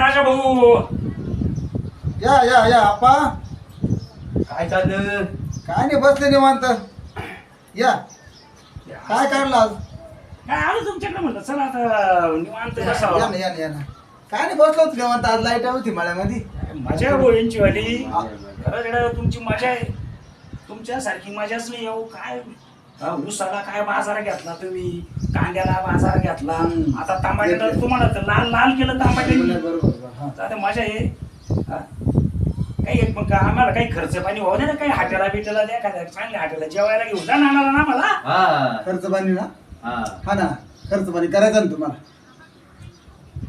राजा भाऊ. या या या आप्पा. काय चाललं? काय नाही बसले निवांत. या. काय काढलं आज? काय आलो तुमच्याकडे म्हणलं चला आता निवांत या बसावं. ना या ना या ना. काय नाही बसलो होतो निवांत आज लाइट होती मळ्यामध्ये. मजा आहे भाऊ यांची वाली खरं तुमची मजा आहे. तुमच्यासारखी मजाच नाही येऊ काय? हा, ऊसाला काय बाजार घेतला तुम्ही? कांद्याला बाजार घेतला. हम्म. आता टमाट्याला तुम्हाला तर लाल लाल केलं टमाट्याने बरोबर हा. आता मजा आहे. हा. काही एक मग आम्हाला काही खर्च पाणी होऊ दे ना काही हाटेला बिटेला द्या का चांगल्या हाटेला जेवायला घेऊन जा नानाला ना मला हा. खर्च पाणी ना? हा. हा ना खर्च पाणी करायचं ना तुम्हाला.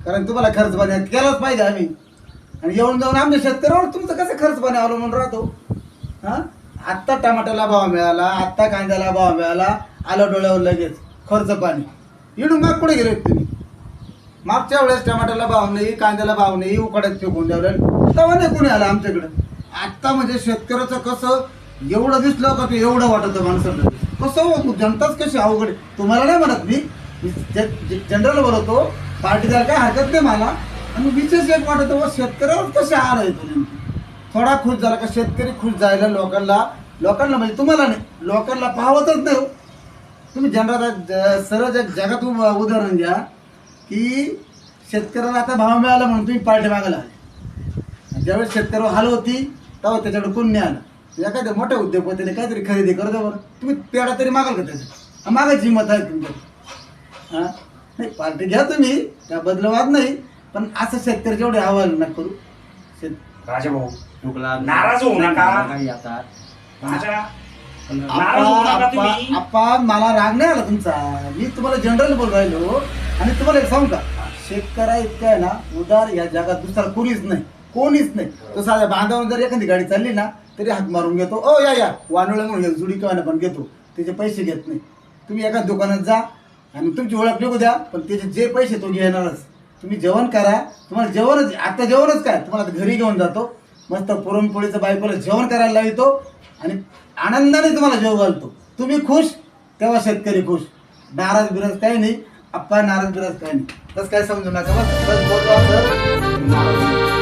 कारण तुम्हाला खर्च पाणी केलाच पाहिजे आम्ही. आणि येऊन जाऊन आमच्या शेतकऱ्यावर तुमचं कसं खर्च पाणी अवलंबून राहतो? हा? आत्ता टमाट्याला भाव मिळाला आत्ता कांद्याला भाव मिळाला आलं डोळ्यावर लगेच खर्च पाणी. इडून माग कुठे गेले तुम्ही? मागच्या वेळेस टमाट्याला भाव नाही कांद्याला भाव नाही उकाड्यात फेकून द्यावलं तेव्हा नाही कोणी आलं आमच्याकडं. आत्ता म्हणजे शेतकऱ्याचं कसं एवढं दिसलं का ते एवढं वाटतं माणसाला. कसं हो, जनताच कशी अवघड तुम्हाला नाही म्हणत मी? जनरल बोलवतो पार्टीदार काय हरकत नाही मला. आणि विशेष एक वाटत शेतकऱ्यावर कसे आलं तुम्ही थोडा खुश झाला का शेतकरी खुश जायला लोकांना लोकांना म्हणजे तुम्हाला नाही लोकांना पाहतच नाही हो. तुम्ही जनरात सर्व जग जगात उदाहरण घ्या की शेतकऱ्याला आता भाव मिळाला म्हणून तुम्ही पार्टी मागायला आले. ज्यावेळेस शेतकऱ्यावर हाल होती तेव्हा त्याच्याकडे कोण नाही आलं म्हणजे एखाद्या मोठ्या उद्योगपतीने काहीतरी खरेदी करतो बरं. तुम्ही पेढा तरी मागाल का त्याचं? मागायची मत आहे तुमच्या हां? नाही पार्टी घ्या तुम्ही त्या बदलवाद नाही. पण असं शेतकरी जेवढे अहवाल नका करू. शेत राजा भाऊ चुकला नाराज होऊ नका. काही आता. राजा नाराज होऊ नका आप्पा तुम्ही. आप्पा मला राग नाही आला तुमचा. मी तुम्हाला जनरल बोल राहिलो आणि तुम्हाला एक सांगू का? शेतकऱ्या इतका आहे ना उदार या जगात दुसरा कोणीच नाही. कोणीच नाही. तो साध्या बांधावून जर एखादी गाडी चालली ना तरी हात मारून घेतो. ओ या या. वानोळे म्हणून एक जुडी किंवा पण घेतो. त्याचे पैसे घेत नाही. तुम्ही एका दुकानात जा आणि तुमची ओळख लिहू द्या पण त्याचे जे पैसे तो घेणारच. तुम्ही जेवण करा. तुम्हाला जेवणच आता जेवणच काय? तुम्हाला घरी घेऊन जातो. मस्त पुरणपोळीचं बायकोला जेवण करायला येतो आणि आनंदाने तुम्हाला जेव घालतो. तुम्ही खुश तेव्हा शेतकरी खुश. नाराज बिराज काही नाही. आप्पा नाराज बिराज काही नाही. तसं काय समजू नका बस. बस बोलतो नाही.